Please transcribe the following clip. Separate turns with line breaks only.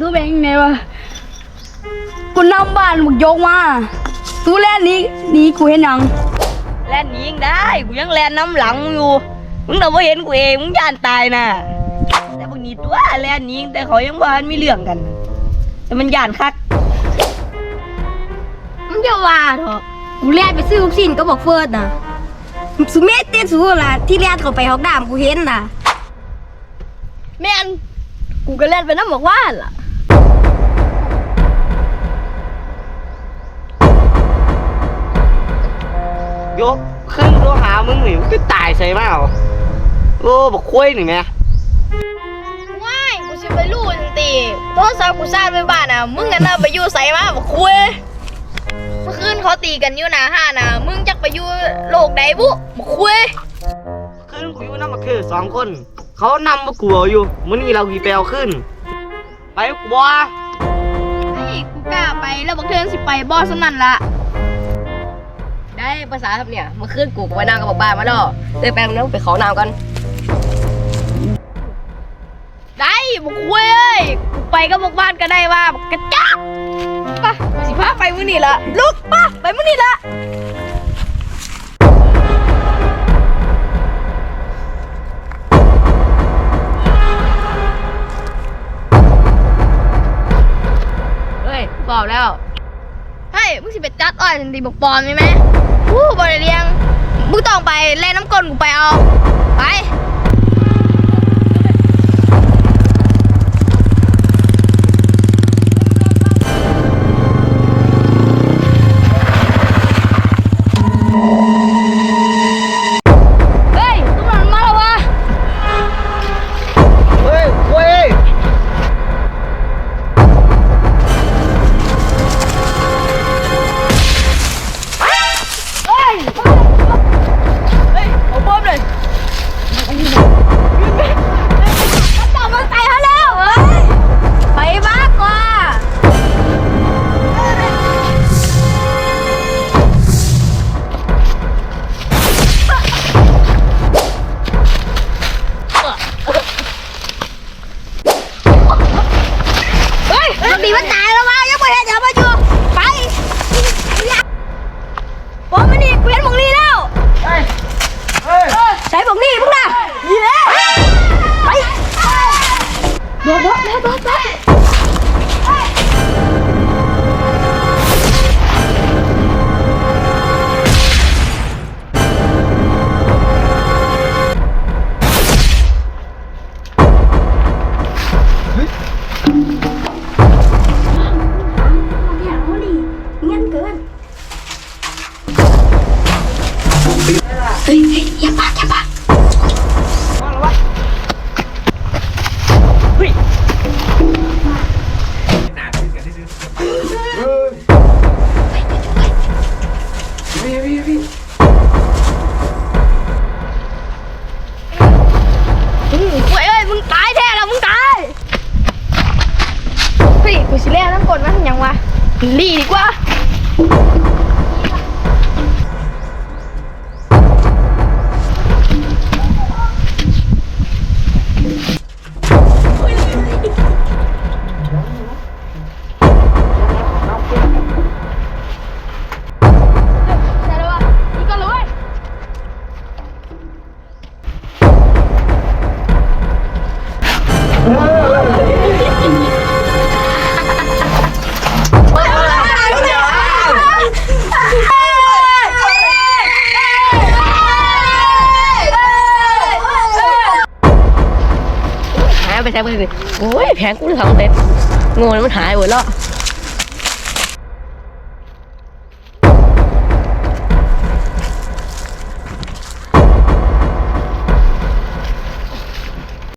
ตัวแบงไงวะกูนำบ้านมึงยกมาตัวแรกนี้นี้กูเห็นยัง
แล่นหนียังได้กูยังแล่นน้ำหลังอยู่มึงแต่ว่าเห็นกูเองมึงย่านตายน่ะแต่บางนีตัวแล่นหนีแต่เขายังบ้านมีเรื่องกัน แต่มันย่านคัก
มึงจะว่าเถอะกูแล่นไปซื้อลูกชิ้นก็บอกเฟิร์สนะสุเมธเต้นสูล่ะที่แล่นเข้าไปฮอกดามกูเห็นน่ะ
แม่นกูก็เล่นไปน้ำบอกว่าล่ะ
ยกขึ้นตัวหามึงหนิก็ตายใส่มาเอาโอ้บอกคุยหนิแม่
ว้ายกูสิไปรู้จังตีโทรศัพท์กูซ่านไปบ้านอะมึงกันน่ะไปอยู่ไสมาบอกคุยเมื่อคืนเขาตีกันอยู่หนาห้านอะมึงจักไปอยู่โลกใดบุบอกคุย
ขึ้นกูอยู่น้ำมาคือสองคน เขานำมากูเอาอยู่มื้อนี้เรากี่ไปเอาขึ้น ไปกูบ่
ไอ้กูกล้าไปแล้วบอกเธอสิไปบอสนั่นละ
ได้ ภาษาครับเนี่ยเมื่อคืนกูก็ไปนั่งกับบ้านมาแล้วเดินไปตรงนั้นไปขอน้ำกัน
ได้บอกเอ้ยกูไปก็บอกบ้านก็ได้ว่าบอกกระจักปะกูสิพาไปมื้อนี้ละลุกปะไปมื้อนี้ละ
เฮ้ยบอกแล้ว
เฮ้ยมึงสิไปจัดอ้อยทันทีบอกปลอมใช่ไหม วู้บริเลียงมึงต้องไปแล่นน้ำก้นกูไปเอา ไป
บีมันตายแล้ววะยังไม่เห็นอย่ามาอยู่ไปผมไมันนี่เกลี่ยนมองนี่แล้วใะ
รี
หายไปใช้ไปเลยโอ้ยแผงกูเลยสองเด็ดงูมันหายหมดแล้ว